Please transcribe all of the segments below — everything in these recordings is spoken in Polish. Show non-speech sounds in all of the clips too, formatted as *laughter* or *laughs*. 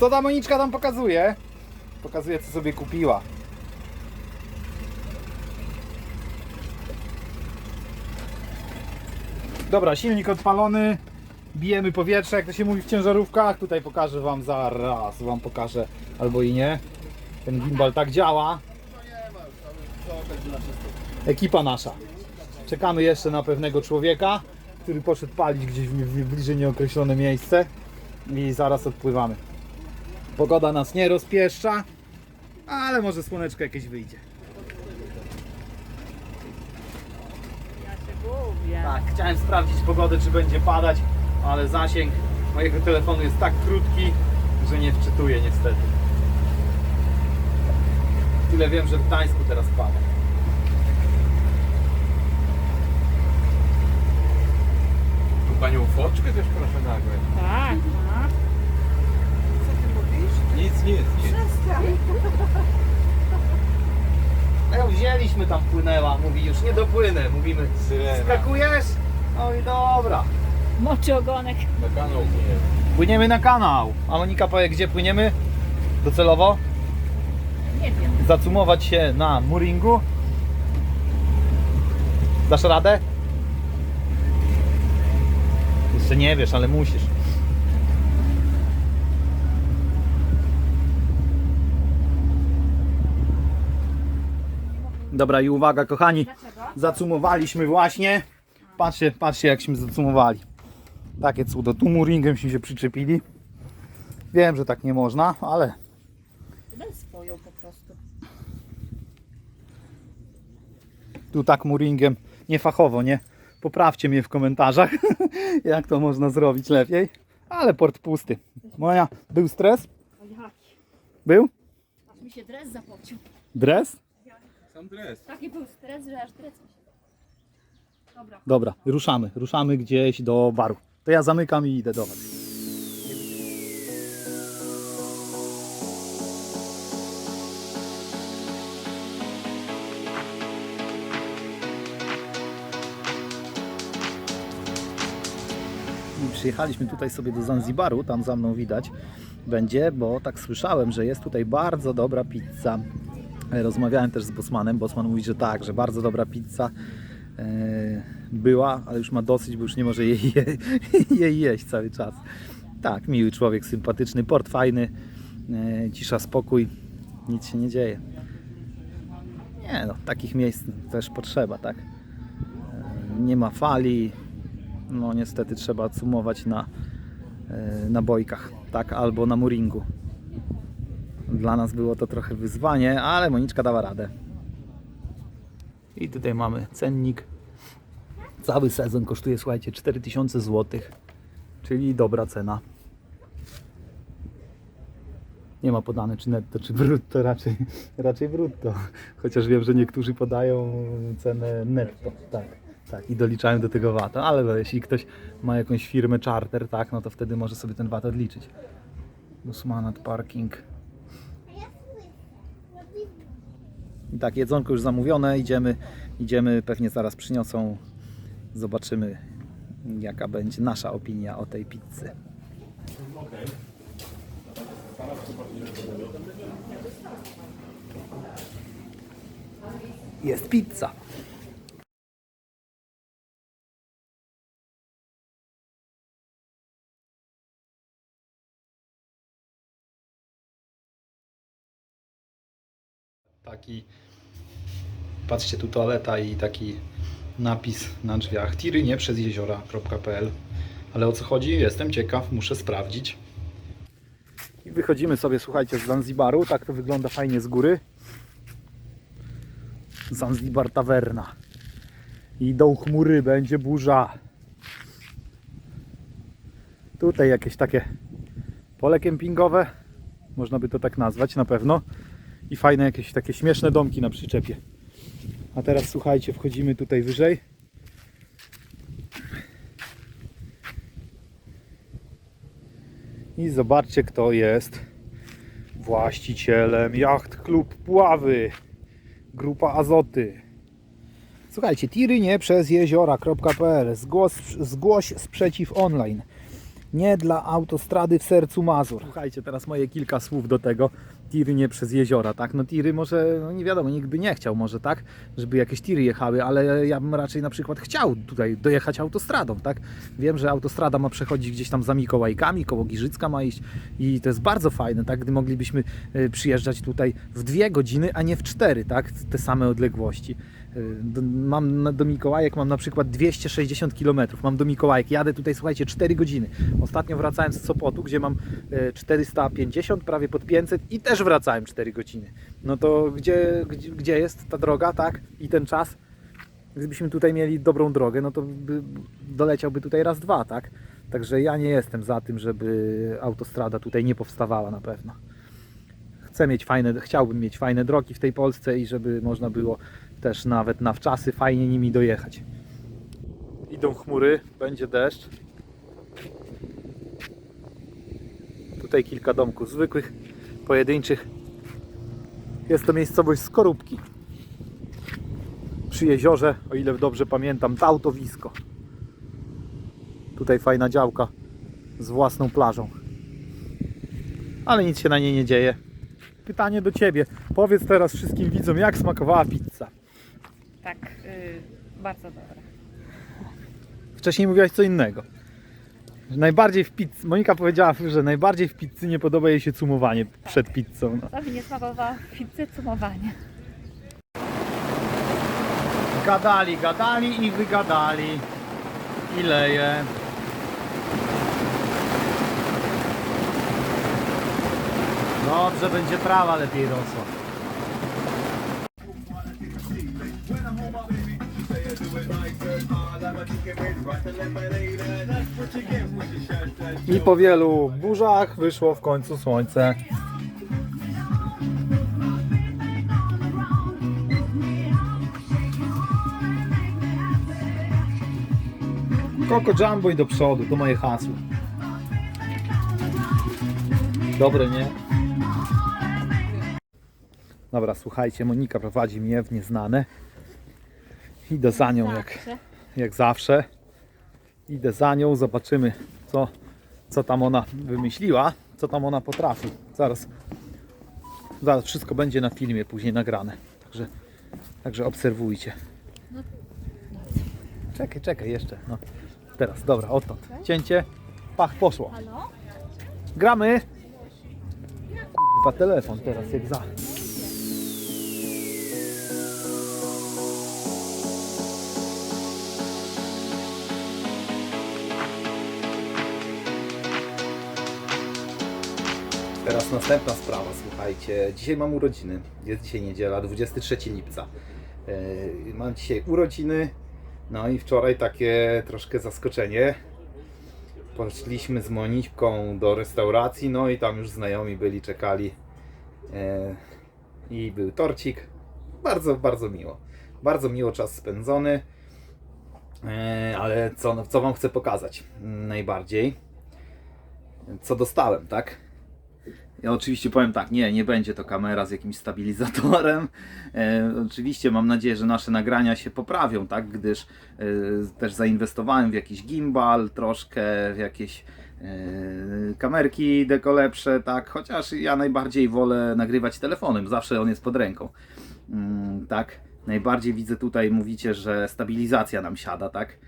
Co ta Moniczka tam pokazuje? Pokazuje co sobie kupiła. Dobra, silnik odpalony. Bijemy powietrze, jak to się mówi w ciężarówkach. Tutaj pokażę wam zaraz, wam pokażę albo i nie. Ten gimbal tak działa. Ekipa nasza. Czekamy jeszcze na pewnego człowieka, który poszedł palić gdzieś w, bliżej nieokreślone miejsce i zaraz odpływamy. Pogoda nas nie rozpieszcza, ale może słoneczko jakieś wyjdzie. Ja się gubię. Tak, chciałem sprawdzić pogodę, czy będzie padać, ale zasięg mojego telefonu jest tak krótki, że nie wczytuję niestety. Tyle wiem, że w Gdańsku teraz pada. Tu panią foczkę też proszę nagrać. Tak, tak. Nic, nic, nic. A ją wzięliśmy tam, płynęła, mówi już nie dopłynę, mówimy Syrena. skakujesz? No i dobra. Moczy ogonek. Na kanał nie. Płyniemy na kanał. A Monika powie, gdzie płyniemy? Docelowo? Nie wiem. Zacumować się na Muringu. Dasz radę? Jeszcze nie wiesz, ale musisz. Dobra i uwaga kochani, zacumowaliśmy właśnie. Patrzcie, patrzcie jakśmy zacumowali. Takie cudo. Tu Muringiem się przyczepili. Wiem, że tak nie można, ale Daj swoją po prostu. tu tak muringiem, nie fachowo, nie? Poprawcie mnie w komentarzach, *laughs* jak to można zrobić lepiej. Ale port pusty. Moja, był stres? Był? Aż mi się dres zapocił. Dres? Sam dres. Taki był stres, że aż dres mi się... Dobra. Dobra, ruszamy, ruszamy gdzieś do baru. To ja zamykam i idę do Was. I Przyjechaliśmy tutaj sobie do Zanzibaru, tam za mną widać będzie, bo tak słyszałem, że jest tutaj bardzo dobra pizza. E, Rozmawiałem też z Bosmanem. Bosman mówi, że tak, że bardzo dobra pizza e, była, ale już ma dosyć, bo już nie może jej, je, *laughs* jej jeść cały czas. Tak, miły człowiek, sympatyczny, port fajny, e, cisza, spokój, nic się nie dzieje. Nie no, takich miejsc też potrzeba, tak? Nie ma fali, no niestety trzeba cumować na, na bojkach, tak? Albo na muringu. Dla nas było to trochę wyzwanie, ale Moniczka dała radę. I tutaj mamy cennik. Cały sezon kosztuje, słuchajcie, 4000 zł, czyli dobra cena. Nie ma podane czy netto, czy brutto, raczej, raczej brutto. Chociaż wiem, że niektórzy podają cenę netto, tak, tak, i doliczają do tego VAT, ale jeśli ktoś ma jakąś firmę charter, tak, no to wtedy może sobie ten VAT odliczyć. Usmanat Parking. Tak, jedzonko już zamówione, idziemy, idziemy, pewnie zaraz przyniosą, zobaczymy jaka będzie nasza opinia o tej pizzy. Jest pizza. Taki, patrzcie tu toaleta i taki napis na drzwiach tiry nie przez jeziora.pl ale o co chodzi? Jestem ciekaw, muszę sprawdzić. I wychodzimy sobie, słuchajcie, z Zanzibaru. Tak to wygląda fajnie z góry. Zanzibar Taverna. Idą chmury, będzie burza. Tutaj jakieś takie pole kempingowe. Można by to tak nazwać na pewno. I fajne jakieś takie śmieszne domki na przyczepie. A teraz słuchajcie, wchodzimy tutaj wyżej. I zobaczcie kto jest właścicielem Jacht Klub Puławy. Grupa Azoty. Słuchajcie, tiry nie przez jeziora.pl. Zgłos, zgłoś sprzeciw online. Nie dla autostrady w sercu Mazur. Słuchajcie, teraz moje kilka słów do tego. Tiry nie przez jeziora, tak? No tiry może, no nie wiadomo, nikt by nie chciał może, tak? Żeby jakieś tiry jechały, ale ja bym raczej na przykład chciał tutaj dojechać autostradą, tak? Wiem, że autostrada ma przechodzić gdzieś tam za Mikołajkami, koło Giżycka ma iść i to jest bardzo fajne, tak? Gdy moglibyśmy e, przyjeżdżać tutaj w dwie godziny, a nie w cztery, tak? Te same odległości. Y, do- Mam do Mikołajek mam na przykład 260 km. Mam do Mikołajek. Jadę tutaj, słuchajcie, 4 godziny. Ostatnio wracałem z Sopotu, gdzie mam e, 450, prawie pod 500 i też wracałem 4 godziny. No to gdzie, gdzie, gdzie jest ta droga, tak? I ten czas? Gdybyśmy tutaj mieli dobrą drogę, no to by doleciałby tutaj raz, dwa, tak? Także ja nie jestem za tym, żeby autostrada tutaj nie powstawała na pewno. Chcę mieć fajne, chciałbym mieć fajne drogi w tej Polsce i żeby można było też nawet na wczasy fajnie nimi dojechać. Idą chmury, będzie deszcz. Tutaj kilka domków zwykłych, pojedynczych. Jest to miejscowość Skorupki. Przy jeziorze, o ile dobrze pamiętam, Tautowisko. Tutaj fajna działka z własną plażą. Ale nic się na niej nie dzieje. Pytanie do Ciebie. Powiedz teraz wszystkim widzom, jak smakowała pizza. Tak, y, bardzo dobre. Wcześniej mówiłaś co innego. Że Najbardziej w pizzy, Monika powiedziała, że najbardziej w pizzy nie podoba jej się cumowanie przed pizzą. No. Co mi nie smakowało pizzy cumowanie. Gadali, gadali i wygadali. I leje. Dobrze, będzie trawa lepiej rosła. I po wielu burzach wyszło w końcu słońce. Coco Jumbo i do przodu, to moje hasło. Dobre, nie? Dobra, słuchajcie, Monika prowadzi mnie w nieznane. Idę za nią jak, jak zawsze. Idę za nią, zobaczymy co, co tam ona wymyśliła, co tam ona potrafi. Zaraz, zaraz wszystko będzie na filmie później nagrane. Także, także obserwujcie. Czekaj, czekaj jeszcze. No. Teraz, dobra, odtąd. Cięcie. Pach, poszło. Gramy. Kurwa, telefon teraz jak za. Następna sprawa, słuchajcie. Dzisiaj mam urodziny. Jest dzisiaj niedziela, 23 lipca. Yy, Mam dzisiaj urodziny. No i wczoraj takie troszkę zaskoczenie. Poszliśmy z Moniką do restauracji, no i tam już znajomi byli, czekali. E, I był torcik. Bardzo, bardzo miło. Bardzo miło czas spędzony. E, ale co, co Wam chcę pokazać mm, najbardziej? Co dostałem, tak? Ja oczywiście powiem tak, nie, nie będzie to kamera z jakimś stabilizatorem. *laughs* E, oczywiście mam nadzieję, że nasze nagrania się poprawią, tak, gdyż e, też zainwestowałem w jakiś gimbal, troszkę w jakieś e, kamerki deko lepsze, tak, chociaż ja najbardziej wolę nagrywać telefonem, zawsze on jest pod ręką. Mm, tak, najbardziej widzę tutaj, mówicie, że stabilizacja nam siada, tak,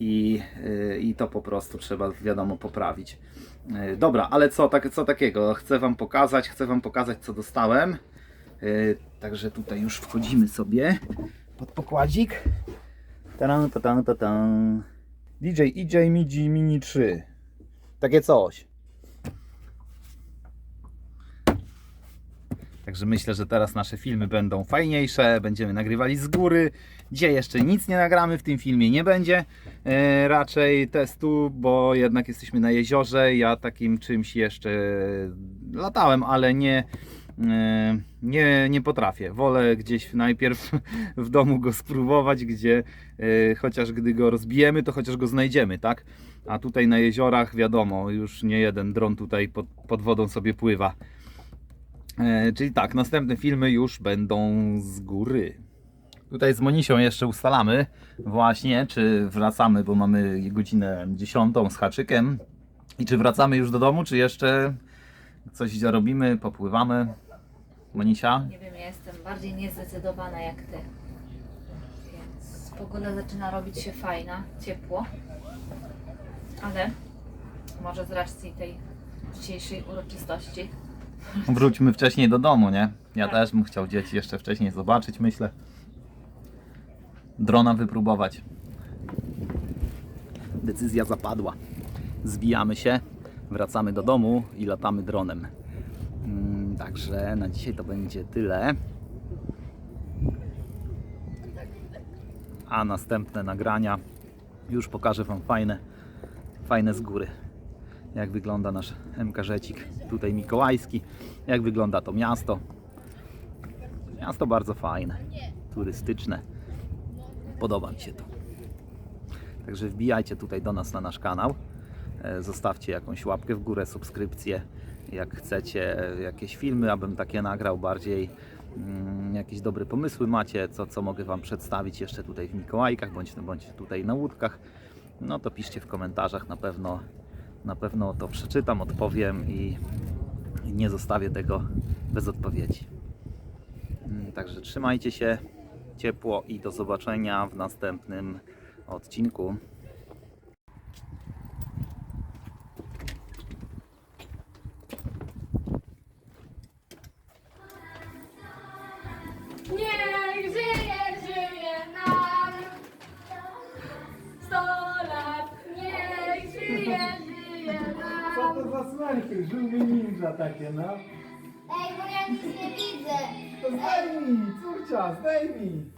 i, y, i to po prostu trzeba, wiadomo, poprawić. Y, Dobra, ale co, tak, co takiego? Chcę Wam pokazać, chcę Wam pokazać, co dostałem. Y, Także tutaj już wchodzimy sobie pod pokładzik. Taran, tatan, tatan. DJ EJ Midi Mini 3. Takie coś. Także myślę, że teraz nasze filmy będą fajniejsze, będziemy nagrywali z góry. Dzisiaj jeszcze nic nie nagramy, w tym filmie nie będzie e, raczej testu, bo jednak jesteśmy na jeziorze. Ja takim czymś jeszcze latałem, ale nie, e, nie, nie potrafię. Wolę gdzieś najpierw *laughs* w domu go spróbować, gdzie e, chociaż gdy go rozbijemy, to chociaż go znajdziemy, tak? A tutaj na jeziorach wiadomo, już nie jeden dron tutaj pod, pod wodą sobie pływa. E, czyli tak, następne filmy już będą z góry. Tutaj z Monisią jeszcze ustalamy właśnie, czy wracamy, bo mamy godzinę 10 z haczykiem. I czy wracamy już do domu, czy jeszcze coś robimy, popływamy? Monisia? Nie wiem, ja jestem bardziej niezdecydowana jak ty. Więc pogoda zaczyna robić się fajna, ciepło. Ale może z racji tej dzisiejszej uroczystości. Wróćmy wcześniej do domu, nie? Ja Tak. też bym chciał dzieci jeszcze wcześniej zobaczyć, myślę. Drona wypróbować. Decyzja zapadła. Zwijamy się, wracamy do domu i latamy dronem. Mm, Także na dzisiaj to będzie tyle. A następne nagrania już pokażę Wam fajne, fajne z góry. Jak wygląda nasz MKŻecik tutaj mikołajski. Jak wygląda to miasto. Miasto bardzo fajne, turystyczne. Podoba mi się to. Także wbijajcie tutaj do nas na nasz kanał. E, Zostawcie jakąś łapkę w górę, subskrypcję. Jak chcecie e, jakieś filmy, abym takie nagrał bardziej. mm, Jakieś dobre pomysły macie, co, co mogę Wam przedstawić jeszcze tutaj w Mikołajkach, bądź, bądź tutaj na łódkach. No to piszcie w komentarzach, na pewno, na pewno to przeczytam, odpowiem i nie zostawię tego bez odpowiedzi. Mm, Także trzymajcie się ciepło i do zobaczenia w następnym odcinku. Niech Co nam. to za smerfy? Żółwie ninja takie, no. Ej, bo ja nic nie widzę. To zdejmij, córcia, zdejmij.